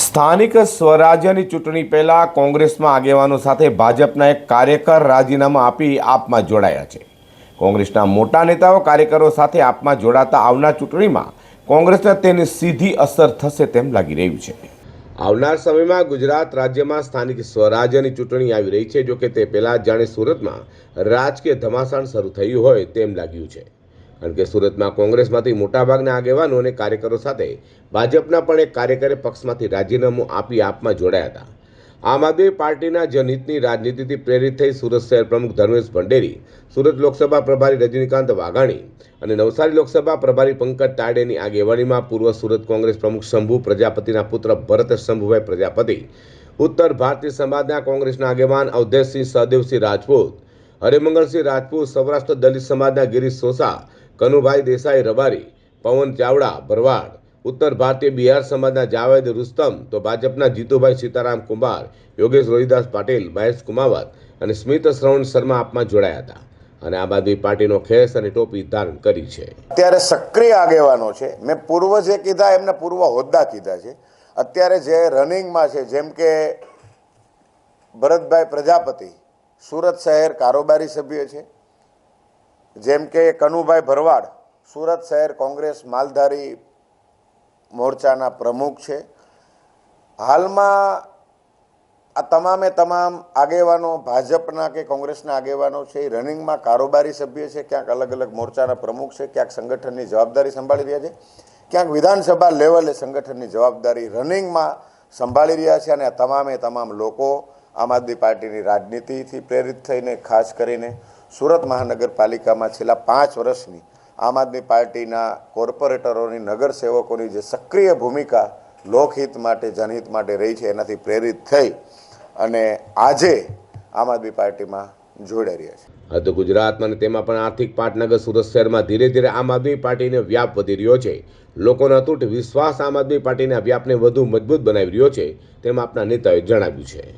સ્થાનિક સ્વરાજ્યની ચૂંટણી પહેલાં કોંગ્રેસમાં આગેવાનો સાથે ભાજપના એક કાર્યકર રાજીનામા આપી આપમાં જોડાયા છે. કોંગ્રેસના મોટા નેતાઓ કાર્યકરો સાથે આપમાં જોડાતા આવનાર ચૂંટણીમાં કોંગ્રેસને તેની સીધી અસર થશે તેમ લાગી રહ્યું છે. આવનાર સમયમાં ગુજરાત રાજ્યમાં સ્થાનિક સ્વરાજ્યની ચૂંટણી આવી રહી છે જોકે તે પહેલાં જાણે સુરતમાં રાજકીય ધમાસાણ શરૂ થયું હોય તેમ લાગ્યું છે. કારણ કે સુરતમાં કોંગ્રેસમાંથી મોટાભાગના આગેવાનો અને કાર્યકરો સાથે ભાજપના પણ એક કાર્યકરે પક્ષમાંથી રાજીનામું આપી આપમાં જોડાયા હતા. આમ આદમી પાર્ટીના જનહિતની રાજનીતિથી પ્રેરિત થઈ સુરત શહેર પ્રમુખ ધર્મેશ ભંડેરી, સુરત લોકસભા પ્રભારી રજનીકાંત વાઘાણી અને નવસારી લોકસભા પ્રભારી પંકજ તાડેની આગેવાનીમાં પૂર્વ સુરત કોંગ્રેસ પ્રમુખ શંભુ પ્રજાપતિના પુત્ર ભરત શંભુભાઈ પ્રજાપતિ, ઉત્તર ભારતીય સમાજના કોંગ્રેસના આગેવાન અવધેશસિંહ સહદેવસિંહ રાજપૂત હરિમંગળસિંહ રાજપૂત સૌરાષ્ટ્ર દલિત સમાજના ગિરીશ સોસા, કનુભાઈ દેસાઈ રબારી, પવન ચાવડા, ભરવાડ, ઉત્તર ભારતીય બિહાર સમાજના જાવેદ રુસ્તમ તો ભાજપના જીતુભાઈ સીતારામ કુંભાર, યોગેશ રોહિદાસ પાટીલ, મહેશ કુમાવત અને સ્મિત શ્રવણ શર્મા આપમાં જોડાયા હતા. અને આમ આદમી પાર્ટીનો ખેસ અને ટોપી ધારણ કરી છે. અત્યારે સક્રિય આગેવાનો છે. મેં પૂર્વ જે કીધા, એમને પૂર્વ હોદ્દા કીધા છે. અત્યારે જે રનિંગમાં છે, જેમ કે ભરતભાઈ પ્રજાપતિ સુરત શહેર કારોબારી સભ્ય છે. જેમ કે કનુભાઈ ભરવાડ, સુરત શહેર કોંગ્રેસ માલધારી મોરચાના પ્રમુખ છે. હાલમાં આ તમામે તમામ આગેવાનો ભાજપના કે કોંગ્રેસના આગેવાનો છે એ રનિંગમાં કારોબારી સભ્ય છે, ક્યાંક અલગ અલગ મોરચાના પ્રમુખ છે, ક્યાંક સંગઠનની જવાબદારી સંભાળી રહ્યા છે, ક્યાંક વિધાનસભા લેવલે સંગઠનની જવાબદારી રનિંગમાં સંભાળી રહ્યા છે અને આ તમામે તમામ લોકો આમ આદમી પાર્ટીની રાજનીતિથી પ્રેરિત થઈને, ખાસ કરીને સુરત મહાનગરપાલિકામાં છેલ્લા પાંચ વર્ષની આમ આદમી પાર્ટીના કોર્પોરેટરોની નગરસેવકોની જે સક્રિય ભૂમિકા લોકહિત માટે, જનહિત માટે રહી છે, એનાથી પ્રેરિત થઈ અને આજે આમ આદમી પાર્ટીમાં જોડાઈ રહ્યા છે. હવે તો ગુજરાતમાં અને તેમાં પણ આર્થિક પાટનગર સુરત શહેરમાં ધીરે ધીરે આમ આદમી પાર્ટીનો વ્યાપ વધી રહ્યો છે. લોકોનો અતૂટ વિશ્વાસ આમ આદમી પાર્ટીના વ્યાપને વધુ મજબૂત બનાવી રહ્યો છે, તેમ આપના નેતાઓએ જણાવ્યું છે.